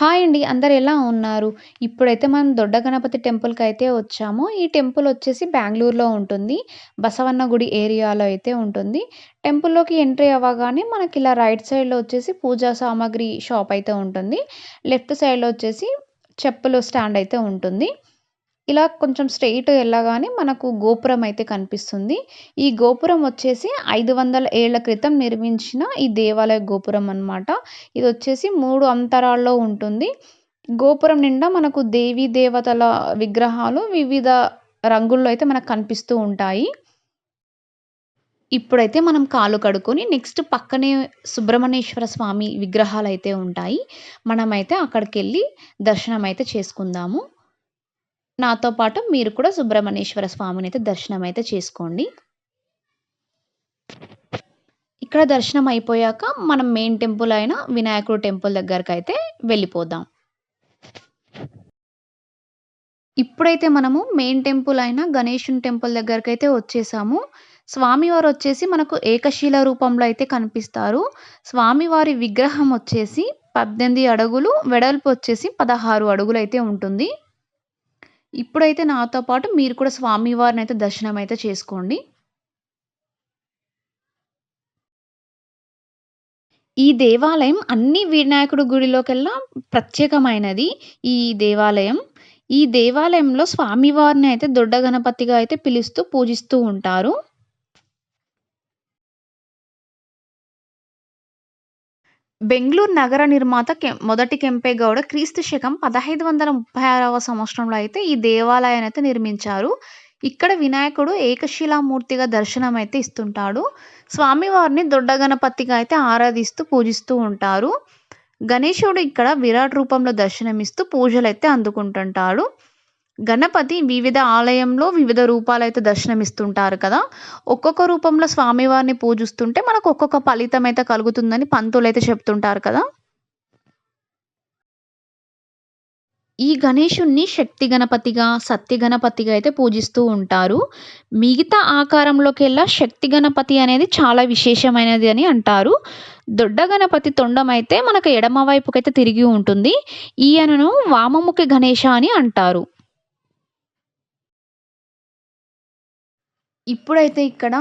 Hi అండి అందరు ఎలా ఉన్నారు? ఇప్పుడైతే మనం దొడ్డ గణపతి టెంపుల్కి అయితే వచ్చాము. ఈ టెంపుల్ వచ్చేసి బెంగళూరులో ఉంటుంది. బసవన్న గుడి ఏరియాలో అయితే ఉంటుంది. టెంపుల్లోకి ఎంట్రీ అవ్వగానే మనకి ఇలా రైట్ సైడ్లో వచ్చేసి పూజా సామాగ్రి షాప్ అయితే ఉంటుంది. లెఫ్ట్ సైడ్లో వచ్చేసి చెప్పులు స్టాండ్ అయితే ఉంటుంది. ఇలా కొంచెం స్ట్రెయిట్ వెళ్ళగానే మనకు గోపురం అయితే కనిపిస్తుంది. ఈ గోపురం వచ్చేసి ఐదు వందల ఏళ్ళ క్రితం నిర్మించిన ఈ దేవాలయ గోపురం అనమాట ఇది వచ్చేసి మూడు అంతరాల్లో ఉంటుంది. గోపురం నిండా మనకు దేవీ దేవతల విగ్రహాలు వివిధ రంగుల్లో అయితే మనకు కనిపిస్తూ ఉంటాయి. ఇప్పుడైతే మనం కాలు కడుక్కొని నెక్స్ట్ పక్కనే సుబ్రహ్మణ్యేశ్వర స్వామి విగ్రహాలు అయితే ఉంటాయి. మనమైతే అక్కడికి వెళ్ళి దర్శనం అయితే చేసుకుందాము. నాతో పాటు మీరు కూడా సుబ్రహ్మణ్యేశ్వర స్వామిని అయితే దర్శనం అయితే చేసుకోండి. ఇక్కడ దర్శనం అయిపోయాక మనం మెయిన్ టెంపుల్ అయిన వినాయకుడు టెంపుల్ దగ్గరకు అయితే వెళ్ళిపోదాం. ఇప్పుడైతే మనము మెయిన్ టెంపుల్ అయిన గణేషుని టెంపుల్ దగ్గరకు అయితే వచ్చేసాము. స్వామివారు వచ్చేసి మనకు ఏకశీల రూపంలో అయితే కనిపిస్తారు. స్వామివారి విగ్రహం వచ్చేసి పద్దెనిమిది అడుగులు వెడల్పు వచ్చేసి పదహారు అడుగులు అయితే ఉంటుంది. ఇప్పుడైతే నాతో పాటు మీరు కూడా స్వామివారిని అయితే దర్శనం అయితే చేసుకోండి. ఈ దేవాలయం అన్ని వినాయకుడి గుడిలోకెల్లా ప్రత్యేకమైనది. ఈ దేవాలయం ఈ దేవాలయంలో స్వామివారిని అయితే దొడ్డ గణపతిగా అయితే పిలుస్తూ పూజిస్తూ ఉంటారు. బెంగళూరు నగర నిర్మాత కె మొదటి కెంపేగౌడ క్రీస్తు శకం పదహైదు వందల ముప్పై ఆరవ సంవత్సరంలో అయితే ఈ దేవాలయాన్ని అయితే నిర్మించారు. ఇక్కడ వినాయకుడు ఏకశిలామూర్తిగా దర్శనం అయితే ఇస్తుంటాడు. స్వామివారిని దొడ్డ గణపతిగా అయితే ఆరాధిస్తూ పూజిస్తూ ఉంటారు. గణేశుడు ఇక్కడ విరాట్ రూపంలో దర్శనమిస్తూ పూజలు అయితే అందుకుంటుంటాడు. గణపతి వివిధ ఆలయంలో వివిధ రూపాలైతే దర్శనమిస్తుంటారు కదా. ఒక్కొక్క రూపంలో స్వామివారిని పూజిస్తుంటే మనకు ఒక్కొక్క ఫలితం అయితే కలుగుతుందని పంతులు అయితే చెప్తుంటారు కదా. ఈ గణేషుణ్ణి శక్తి గణపతిగా సత్య గణపతిగా అయితే పూజిస్తూ ఉంటారు. మిగతా ఆకారంలోకెల్లా శక్తి గణపతి అనేది చాలా విశేషమైనది అని అంటారు. దొడ్డ గణపతి తొండం అయితే మనకు ఎడమ వైపుకైతే తిరిగి ఉంటుంది. ఈయనను వామముఖి గణేష అని అంటారు. ఇప్పుడైతే ఇక్కడ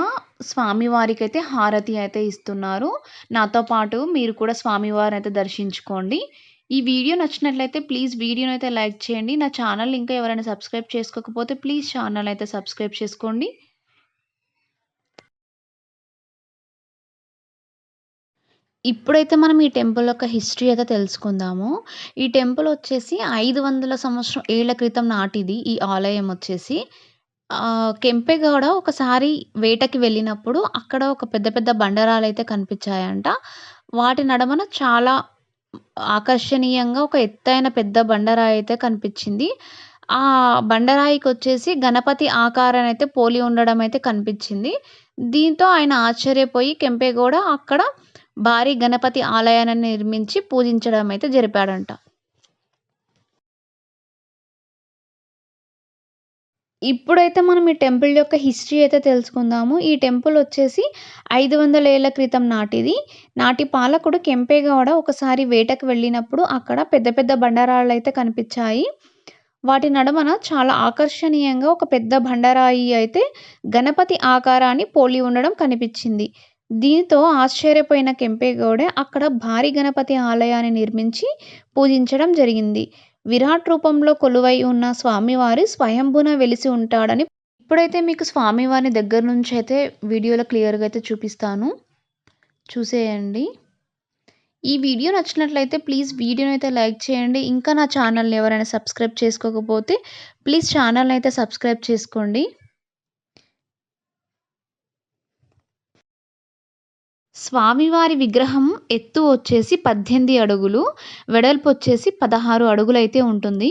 స్వామివారికి అయితే హారతి అయితే ఇస్తున్నారు. నాతో పాటు మీరు కూడా స్వామివారిని అయితే దర్శించుకోండి. ఈ వీడియో నచ్చినట్లయితే ప్లీజ్ వీడియోని అయితే లైక్ చేయండి. నా ఛానల్ ఇంకా ఎవరైనా సబ్స్క్రైబ్ చేసుకోకపోతే ప్లీజ్ ఛానల్ అయితే సబ్స్క్రైబ్ చేసుకోండి. ఇప్పుడైతే మనం ఈ టెంపుల్ యొక్క హిస్టరీ అయితే తెలుసుకుందాము. ఈ టెంపుల్ వచ్చేసి ఐదు వందల సంవత్సరం ఏళ్ళ క్రితం నాటిది. ఈ ఆలయం వచ్చేసి కెంపెగౌడ ఒకసారి వేటకి వెళ్ళినప్పుడు అక్కడ ఒక పెద్ద పెద్ద బండరాలైతే కనిపించాయంట. వాటి నడమన చాలా ఆకర్షణీయంగా ఒక ఎత్తైన పెద్ద బండరాయి అయితే కనిపించింది ఆ బండరాయికి వచ్చేసి గణపతి అయితే పోలి ఉండడం అయితే కనిపించింది దీంతో ఆయన ఆశ్చర్యపోయి కెంపెగౌడ అక్కడ భారీ గణపతి ఆలయాన్ని నిర్మించి పూజించడం అయితే జరిపాడంట. ఇప్పుడైతే మనం ఈ టెంపుల్ యొక్క హిస్టరీ అయితే తెలుసుకుందాము. ఈ టెంపుల్ వచ్చేసి ఐదు వందల ఏళ్ళ క్రితం నాటిది. నాటి పాలకుడు కెంపేగౌడ ఒకసారి వేటకు వెళ్ళినప్పుడు అక్కడ పెద్ద పెద్ద బండరాళ్ళు అయితే కనిపించాయి. వాటి నడుమన చాలా ఆకర్షణీయంగా ఒక పెద్ద బండరాయి అయితే గణపతి ఆకారాన్ని పోలి ఉండడం కనిపించింది. దీంతో ఆశ్చర్యపోయిన కెంపేగౌడ అక్కడ భారీ గణపతి ఆలయాన్ని నిర్మించి పూజించడం జరిగింది. విరాట్ రూపంలో కొలువై ఉన్న స్వామివారి స్వయంభున వెలిసి ఉంటాడని ఇప్పుడైతే మీకు స్వామివారిని దగ్గర నుంచి అయితే వీడియోలో క్లియర్గా అయితే చూపిస్తాను. చూసేయండి. ఈ వీడియో నచ్చినట్లయితే ప్లీజ్ వీడియోని అయితే లైక్ చేయండి. ఇంకా నా ఛానల్ని ఎవరైనా సబ్స్క్రైబ్ చేసుకోకపోతే ప్లీజ్ ఛానల్ని అయితే సబ్స్క్రైబ్ చేసుకోండి. స్వామివారి విగ్రహం ఎత్తు వచ్చేసి పద్దెనిమిది అడుగులు వెడల్పు వచ్చేసి పదహారు అడుగులైతే ఉంటుంది.